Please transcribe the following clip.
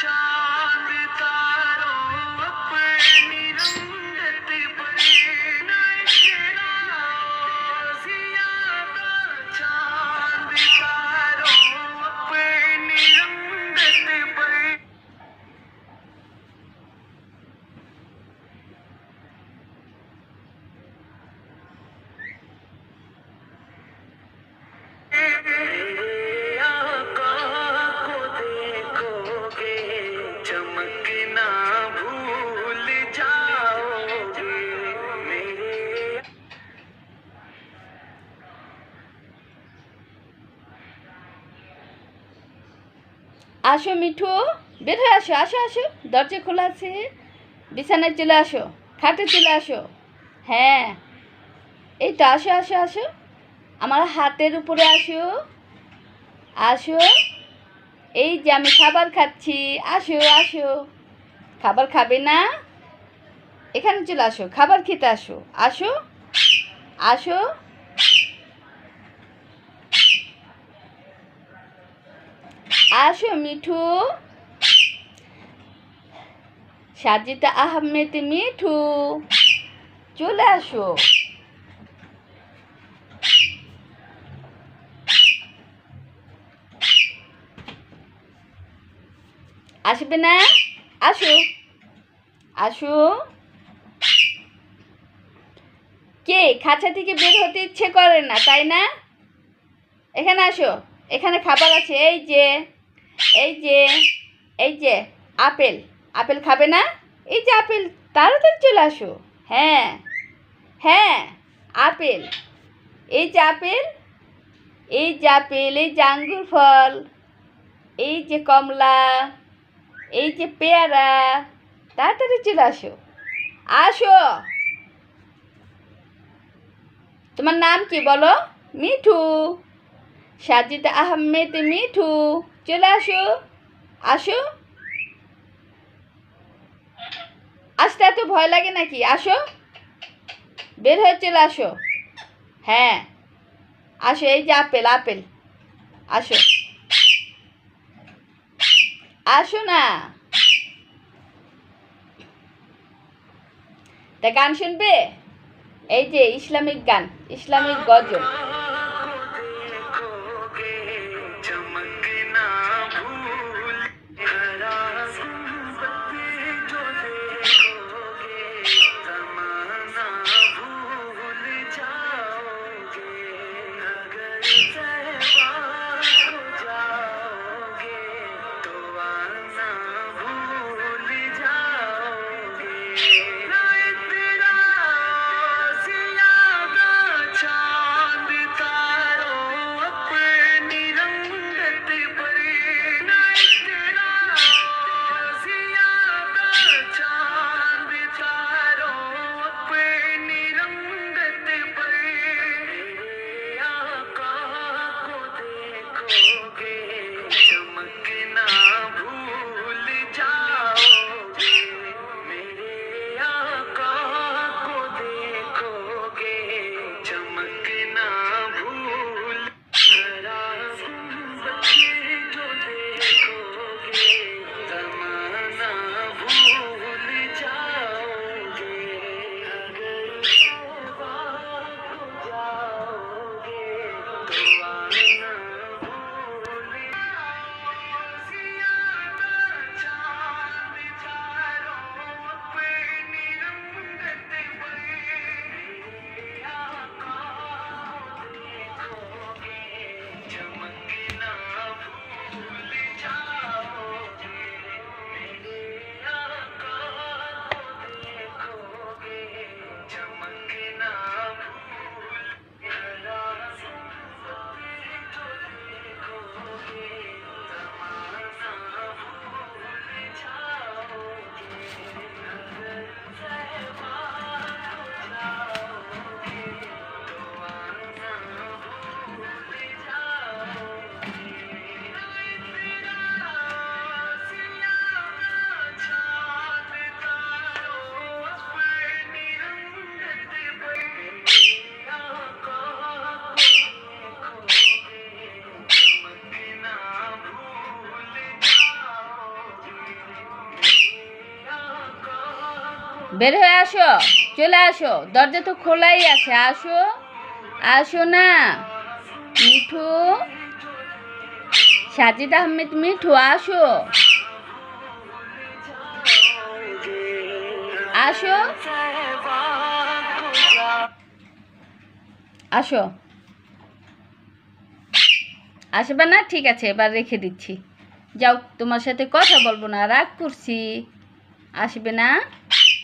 John. আসো মিঠু, বের হয়ে আসো আসো আসো। দরজা খোলা আছে। বিছানায় চলে আসো, খাটে চলে আসো। হ্যাঁ। এই তো আসো আসো আসো। আমার হাতের উপরে আসো। আসো। এই যে আমি খাবার খাচ্ছি, আসো আসো। খাবার খাবে না? এখানে চলে আসো, খাবার খেতে আসো। আসো। আসো। আসো, মিঠু। সাজিদা আহমেদ, মিঠু, চলে আসো। আসবে না? আসো। আসো। কে? খাঁচা থেকে বের হতে ইচ্ছে করে না, তাই না? এখানে আসো। এখানে খাবার আছে, এই যে। এই যে এই যে, আপেল। আপেল খাবে না? এই যে আপেল, তাড়াতাড়ি চলে আসো। হ্যাঁ হ্যাঁ আপেল। এই যে আপেল, এই যে আপেল, এই যে আঙ্গুর ফল, এই যে কমলা, এই যে পেয়ারা, তাড়াতাড়ি চলে আসো। আসো। তোমার নাম কি বলো? মিঠু। সাজিদ আহমেদ মিঠু। চলে আসো। আসো। আসতে এত ভয় লাগে নাকি? আসো। বের হয়ে চলে আসো। হ্যাঁ। আসো, এই যে আপেল আপেল। আসো। আসো না। তা গান শুনবে? এই যে ইসলামিক গান, ইসলামিক গজল। বের হয়ে আসো, চলে আসো, দরজা তো খোলাই আছে, আসো আসো না। মিঠু, সাজিদ আহমেদ, মিঠু, আসো। আসো। আসো। আসবে না? ঠিক আছে, এবার রেখে দিচ্ছি। যাও, তোমার সাথে কথা বলব না, রাগ করছি। আসবে না?